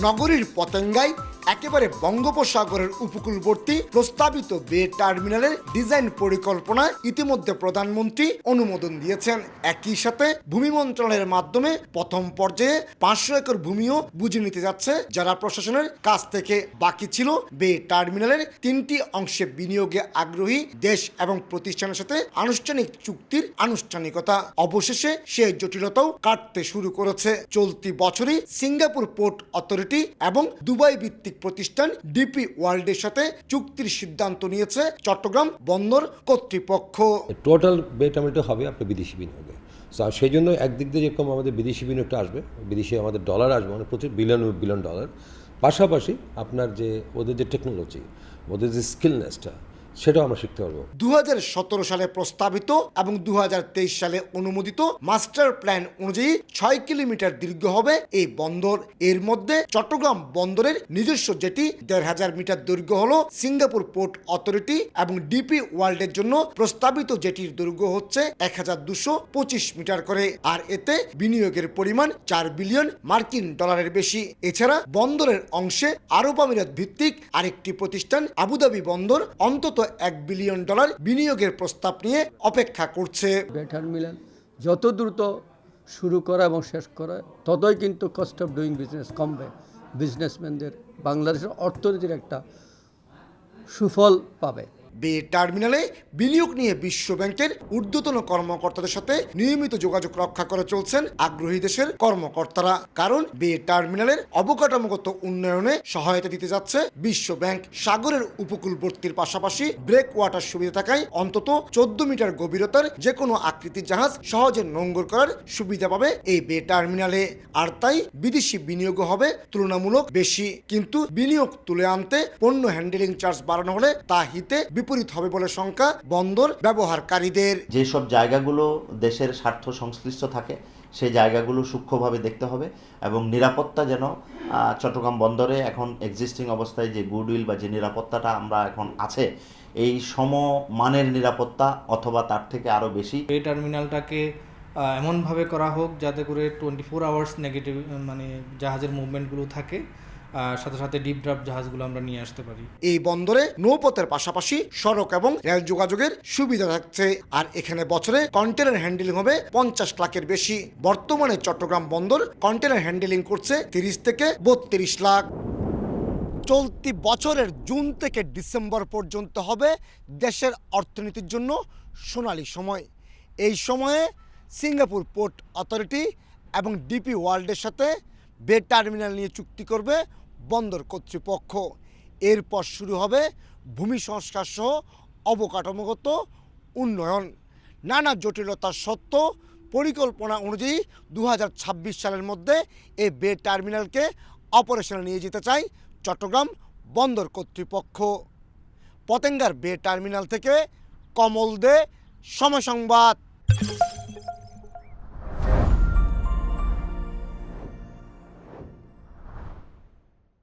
নগরীর পতেঙ্গায় একেবারে বঙ্গোপসাগরের উপকূলবর্তী প্রস্তাবিত বে টার্মিনালের ডিজাইন পরিকল্পনা ইতিমধ্যে প্রধানমন্ত্রী অনুমোদন দিয়েছেন। একই সাথে ভূমি মন্ত্রণালয়ের মাধ্যমে প্রথম পর্যায়ে পাঁচশো একর ভূমিও বুঝে নিতে যাচ্ছে, যারা প্রশাসনের কাছ থেকে বাকি ছিল। বে টার্মিনালের তিনটি অংশে বিনিয়োগে আগ্রহী দেশ এবং প্রতিষ্ঠানের সাথে আনুষ্ঠানিক চুক্তির আনুষ্ঠানিকতা। অবশেষে সে জটিলতাও কাটতে শুরু করেছে। চলতি বছরই সিঙ্গাপুর পোর্ট অথরিটি এবং দুবাই ভিত্তিক প্রতিষ্ঠান ডিপি ওয়ার্ল্ডের সাথে চুক্তির সিদ্ধান্ত নিয়েছে চট্টগ্রাম বন্দর কর্তৃপক্ষ। টোটাল বেটামেন্ট হবে আপনার বিদেশি বিনিয়োগে আর সেই জন্য একদিক দিয়ে যেরকম আমাদের বিদেশি বিনিয়োগটা আসবে, বিদেশি আমাদের ডলার আসবে মানে প্রচুর বিলিয়ন বিলিয়ন ডলার পাশাপাশি আপনার যে ওদের যে টেকনোলজি ওদের যে স্কিলনেসটা সেটাও আমরা শিখতে পারব। দু সালে প্রস্তাবিত এবং দু হাজার তেইশ সালে অনুমোদিত মাস্টার প্ল্যান অনুযায়ী ছয় কিলোমিটার দীর্ঘ হবে এই বন্দর। এর মধ্যে চট্টগ্রাম বন্দরের নিজস্ব জেটি দেড় হাজার মিটার দৈর্ঘ্য হল সিঙ্গাপুর পোর্ট অথরিটি এবং ডিপি ওয়ার্ল্ডের জন্য প্রস্তাবিত জেটির দৈর্ঘ্য হচ্ছে এক হাজার দুশো পঁচিশ মিটার করে। আর এতে বিনিয়োগের পরিমাণ চার বিলিয়ন মার্কিন ডলারের বেশি। এছাড়া বন্দরের অংশে আরব আমিরাত ভিত্তিক আরেকটি প্রতিষ্ঠান আবুধাবি বন্দর অন্তত এক বিলিয়ন ডলার বিনিয়োগের প্রস্তাব নিয়ে অপেক্ষা করছে। টার্মিনাল যত দ্রুত শুরু করা এবং শেষ করা, ততই কিন্তু কস্ট অফ ডুইং বিজনেস কমবে। বিজনেসম্যানদের বাংলাদেশের অর্থনীতির একটা সুফল পাবে। বে টার্মিনালে বিনিয়োগ নিয়ে বিশ্ব ব্যাংকের ঊর্ধ্বতন কর্মকর্তাদের সাথে নিয়মিত যোগাযোগ রক্ষা করে চলছেন আগ্রহী দেশের কর্মকর্তারা। কারণ বে টার্মিনালের অবকাঠামোগত উন্নয়নে সহায়তা দিতে যাচ্ছে বিশ্ব ব্যাংক সাগরের উপকূলবর্তীর পাশাপাশি ব্রেক ওয়াটার সুবিধা থাকায় অন্তত চোদ্দ মিটার গভীরতার যে কোনো আকৃতির জাহাজ সহজে নোঙ্গর করার সুবিধা পাবে এই বে টার্মিনালে। আর তাই বিদেশি বিনিয়োগ হবে তুলনামূলক বেশি। কিন্তু বিনিয়োগ তুলে আনতে পণ্য হ্যান্ডেলিং চার্জ বাড়ানো হলে তা হিতে বিপরীত হবে বলে শঙ্কা বন্দর ব্যবহারকারীদের। যেসব জায়গাগুলো দেশের স্বার্থ সংশ্লিষ্ট থাকে সেই জায়গাগুলো সূক্ষ্মভাবে দেখতে হবে এবং নিরাপত্তা যেন চট্টগ্রাম বন্দরে এখন এক্সিস্টিং অবস্থায় যে গুডউইল বা যে নিরাপত্তাটা আমরা এখন আছে এই সমমানের নিরাপত্তা অথবা তার থেকে আরও বেশি। এই টার্মিনালটাকে এমনভাবে করা হোক যাতে করে টোয়েন্টি ফোর আওয়ার্স নেগেটিভ মানে জাহাজের মুভমেন্টগুলো থাকে। সাথে সাথে ডিপ ড্রাফট জাহাজগুলো আমরা নিয়ে আসতে পারি। এই বন্দরে নৌপথের পাশাপাশি সড়ক এবং রেল যোগাযোগের সুবিধা থাকছে। আর এখানে বছরে কন্টেনার হ্যান্ডেলিং হবে পঞ্চাশ লাখের বেশি। বর্তমানে চট্টগ্রাম বন্দর কন্টেনার হ্যান্ডেলিং করছে তিরিশ থেকে বত্রিশ লাখ। চলতি বছরের জুন থেকে ডিসেম্বর পর্যন্ত হবে দেশের অর্থনীতির জন্য সোনালি সময়। এই সময়ে সিঙ্গাপুর পোর্ট অথরিটি এবং ডিপি ওয়ার্ল্ডের সাথে বে টার্মিনাল নিয়ে চুক্তি করবে বন্দর কর্তৃপক্ষ। এরপর শুরু হবে ভূমি সংস্কার সহ অবকাঠামোগত উন্নয়ন। নানা জটিলতার সত্ত্বেও পরিকল্পনা অনুযায়ী দু হাজার ছাব্বিশ সালের মধ্যে এই বে টার্মিনালকে অপারেশনে নিয়ে যেতে চায় চট্টগ্রাম বন্দর কর্তৃপক্ষ। পতেঙ্গার বে টার্মিনাল থেকে কমল দে, সময় সংবাদ।